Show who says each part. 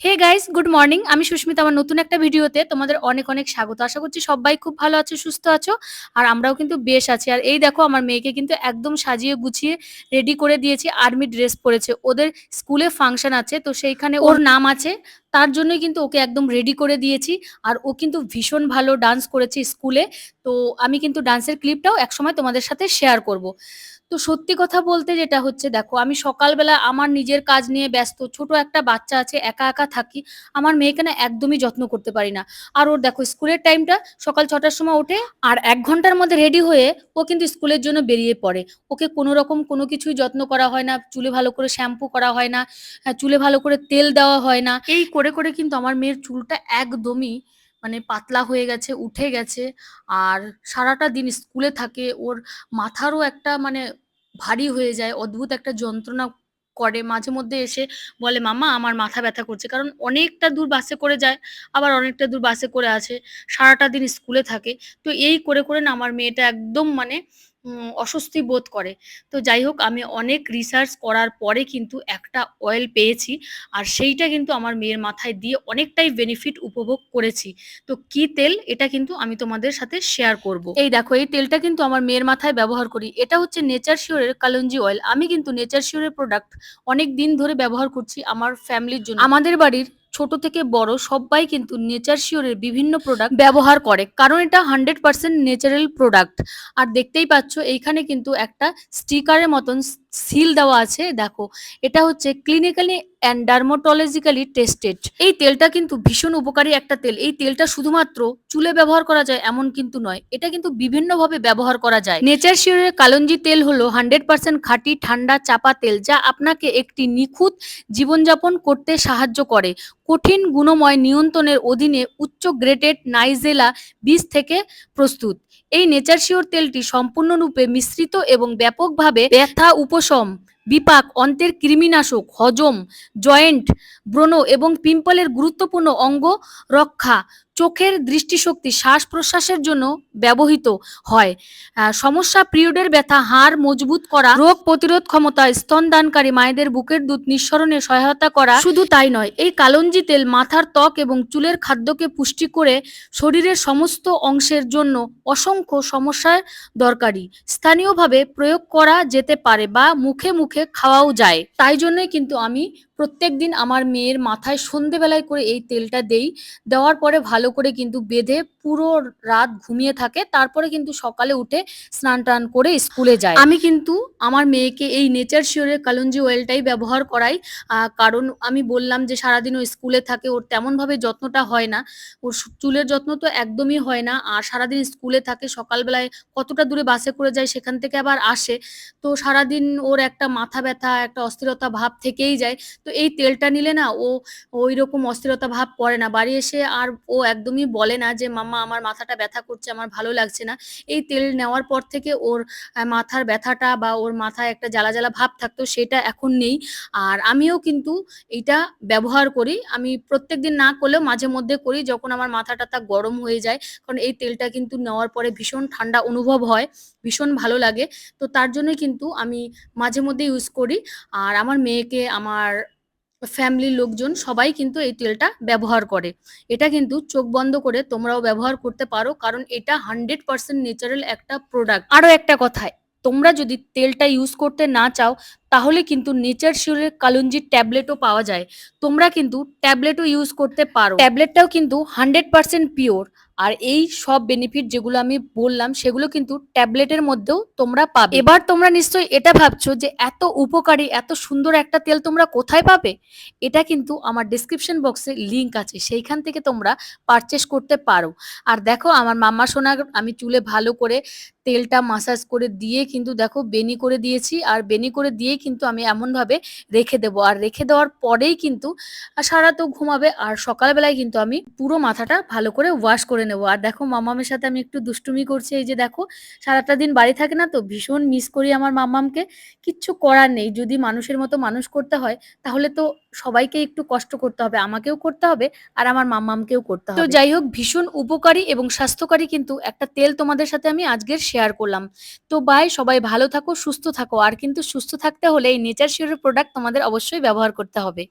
Speaker 1: Hey guys good morning আমি সুস্মিতা আমার নতুন একটা ভিডিওতে তোমাদের অনেক অনেক স্বাগত। আশা করছি সবাই খুব ভালো আছো সুস্থ আছো আর আমরাও কিন্তু বেশ আছি। আর এই দেখো আমার মেয়েকে কিন্তু একদম সাজিয়ে গুছিয়ে রেডি করে দিয়েছি। আর্মি ড্রেস পরেছে। ওদের স্কুলে ফাংশন আছে তো সেইখানে ওর নাম আছে তার জন্যই কিন্তু ওকে একদম রেডি করে দিয়েছি। আর ও কিন্তু ভীষণ ভালো ডান্স করেছে স্কুলে তো আমি কিন্তু ডান্সের ক্লিপটাও একসময় তোমাদের সাথে শেয়ার করব। তো সত্যি কথা বলতে যেটা হচ্ছে দেখো আমি সকালবেলা আমার নিজের কাজ নিয়ে ব্যস্ত ছোট একটা বাচ্চা আছে একা একা থাকি আমার মেয়েকে না একদমই যত্ন করতে পারি না। আর ওর দেখো স্কুলের টাইমটা সকাল ছটার সময় ওঠে আর এক ঘণ্টার মধ্যে রেডি হয়ে ও কিন্তু স্কুলের জন্য বেরিয়ে পড়ে। ওকে কোনো রকম কোনো কিছুই যত্ন করা হয় না চুলে ভালো করে শ্যাম্পু করা হয় না হ্যাঁ, চুলে ভালো করে তেল দেওয়া হয় না। এই করে করে কিন্তু আমার মেয়ের চুলটা একদমই মানে পাতলা হয়ে গেছে, উঠে গেছে। আর সারাটা দিন স্কুলে থাকে, ওর মাথারও একটা মানে ভারী হয়ে যায়, অদ্ভুত একটা যন্ত্রণা করে। মাঝে মধ্যে এসে বলে, মামা, আমার মাথা ব্যথা করছে। কারণ অনেকটা দূর বাসে করে যায়, আবার অনেকটা দূর বাসে করে আসে। সারাটা দিন স্কুলে থাকে। তো এই করে করে না আমার মেয়েটা একদম মানে অস্বস্তি বোধ করে। তো যাই হোক আমি অনেক রিসার্চ করার পরে কিন্তু একটা অয়েল পেয়েছি আর সেইটা কিন্তু আমার মেয়ের মাথায় দিয়ে অনেকটাই বেনিফিট উপভোগ করেছি। তো কি তেল? এটা কিন্তু আমি তোমাদের সাথে শেয়ার করব। এই দেখো এই তেলটা কিন্তু আমার মেয়ের মাথায় ব্যবহার করি। এটা হচ্ছে নেচার শিওরের কালঞ্জি অয়েল আমি কিন্তু নেচার শিওরের প্রোডাক্ট অনেক দিন ধরে ব্যবহার করছি আমার ফ্যামিলির জন্য। আমাদের বাড়ির ছোট থেকে বড় সবাই কিন্তু নেচার শিওরের বিভিন্ন প্রোডাক্ট ব্যবহার করে। কারণ এটা হান্ড্রেড পার্সেন্ট ন্যাচারাল প্রোডাক্ট আর দেখতেই পাচ্ছ, এইখানে কিন্তু একটা স্টিকারের মতন সিল দেওয়া আছে, দেখো। এটা হচ্ছে ক্লিনিক্যালি অ্যান্ড ডার্মোটোলজিক্যালি টেস্টেড এই তেলটা কিন্তু ভীষণ উপকারী একটা তেল। এই তেলটা শুধুমাত্র চুলে ব্যবহার করা যায় এমন কিন্তু নয়, এটা কিন্তু বিভিন্নভাবে ব্যবহার করা যায়। নেচার শিওরের কালঞ্জি তেল হলো হান্ড্রেড পার্সেন্ট খাঁটি, ঠান্ডা, চাপা তেল যা আপনাকে একটি নিখুঁত জীবনযাপন করতে সাহায্য করে। কঠিন গুণময় নিয়ন্ত্রণের অধীনে উচ্চ গ্রেডেড নাইজেলা বীজ থেকে প্রস্তুত। এই নেচার শিওর তেলটি সম্পূর্ণরূপে মিশ্রিত এবং ব্যাপকভাবে ব্যথা, উপশম, বিপাক, অন্তের কৃমিনাশক, হজম, জয়েন্ট, ব্রণ এবং পিম্পলের গুরুত্বপূর্ণ অঙ্গ রক্ষা চোখের দৃষ্টিশক্তি শ্বাস প্রশ্বাসের জন্য ব্যবহৃত হয়। সমস্যা, পিরিয়ডের ব্যথা, হাড় মজবুত করা, রোগ প্রতিরোধ ক্ষমতা স্তনদানকারী মায়েদের বুকের দুধ নিঃসরণে সহায়তা করা শুধু তাই নয়, এই কালঞ্জি তেল মাথার ত্বক এবং চুলের খাদ্যকে পুষ্টি করে শরীরের সমস্ত অংশের জন্য অসংখ্য সমস্যার দরকারি। স্থানীয়ভাবে প্রয়োগ করা যেতে পারে বা মুখে মুখে খাওয়াও যায়। তাই জন্যই কিন্তু আমি প্রত্যেকদিন আমার মেয়ের মাথায় সন্ধেবেলায় করে এই তেলটা দেই। দেওয়ার পরে ভালো করে কিন্তু বেঁধে পুরো রাত ঘুমিয়ে থাকে। তারপরে কিন্তু সকালে উঠে স্নান টান করে স্কুলে যায়। আমি কিন্তু আমার মেয়েকে এই নেচার শিওরের কালঞ্জি অয়েলটাই ব্যবহার করাই। কারণ আমি বললাম যে সারাদিন ও স্কুলে থাকে, ওর তেমনভাবে যত্নটা হয় না। ওর চুলের যত্ন তো একদমই হয় না। আর সারাদিন স্কুলে থাকে, সকালবেলায় কতটা দূরে বাসে করে যায় সেখান থেকে আবার আসে। তো সারাদিন ওর একটা মাথা ব্যথা, একটা অস্থিরতা ভাব থেকেই যায়। তো এই তেলটা নিলে না ও ওই রকম অস্থিরতা ভাব পড়ে না। বাড়ি এসে আর ও একদমই বলে না যে, মাম্মা, আমার মাথাটা ব্যথা করছে, আমার ভালো লাগছে না। এই তেল নেওয়ার পর থেকে ওর মাথার ব্যথাটা বা ওর মাথায় একটা জ্বালা জ্বালা ভাব থাকতো, সেটা এখন নেই। আর আমিও কিন্তু এটা ব্যবহার করি। আমি প্রত্যেক দিন না করলেও মাঝে মধ্যে করি যখন আমার মাথা টাথা গরম হয়ে যায়, কারণ এই তেলটা কিন্তু নেওয়ার পরে ভীষণ ঠান্ডা অনুভব হয়, ভীষণ ভালো লাগে। তো তার জন্যই কিন্তু আমি মাঝে মধ্যে ইউজ করি। আর আমার মেয়েকে, আমার ফ্যামিলির লোকজন সবাই কিন্তু এই তেলটা ব্যবহার করে। এটা কিন্তু চোখ বন্ধ করে তোমরাও ব্যবহার করতে পারো, কারণ এটা হান্ড্রেড পার্সেন্ট ন্যাচারাল একটা প্রোডাক্ট আরও একটা কথা তোমরা যদি তেলটা ইউজ করতে না চাও তাহলে কিন্তু নেচার শিওরের কালুঞ্জির ট্যাবলেটও পাওয়া যায়। তোমরা কিন্তু ট্যাবলেটও ইউজ করতে পারো। ট্যাবলেটটাও কিন্তু হান্ড্রেড পার্সেন্ট পিওর আর এই সব বেনিফিট যেগুলো আমি বললাম, সেগুলো কিন্তু ট্যাবলেটের মধ্যেও তোমরা পাবে। এবার তোমরা নিশ্চয়ই এটা ভাবছ যে এত উপকারী, এত সুন্দর একটা তেল তোমরা কোথায় পাবে? এটা কিন্তু আমার ডিসক্রিপশন বক্সে লিংক আছে। সেইখান থেকে তোমরা পারচেস করতে পারো। আর দেখো, আমার মাম্মা সোনা, আমি চুলে ভালো করে তেলটা মাসাজ করে দিয়ে কিন্তু দেখো, বেনি করে দিয়েছি। আর বেনি করে দিয়ে কিন্তু আমি এমনভাবে রেখে দেবো। আর রেখে দেওয়ার পরেই কিন্তু সারা তো ঘুমাবে। আর সকালবেলায় কিন্তু আমি পুরো মাথাটা ভালো করে ওয়াশ করে নেব। আর দেখো মামামের সাথে আমি একটু দুষ্টুমি করছি। এই যে দেখো সারাটা দিন বাড়ি থাকে না তো ভীষণ মিস করি আমার মামামকে। কিচ্ছু করার নেই। যদি মানুষের মতো মানুষ করতে হয় তাহলে তো সবাইকে একটু কষ্ট করতে হবে। আমাকেও করতে হবে আর আমার মাম্মামকেও করতে হবে। তো যাই হোক ভীষণ উপকারী এবং স্বাস্থ্যকারী কিন্তু একটা তেল তোমাদের সাথে আমি আজকের শেয়ার করলাম। তো বাই সবাই ভালো থাকো সুস্থ থাকো। আর কিন্তু সুস্থ থাকতে হলে এই নেচার শিওরের প্রোডাক্ট তোমাদের অবশ্যই ব্যবহার করতে হবে।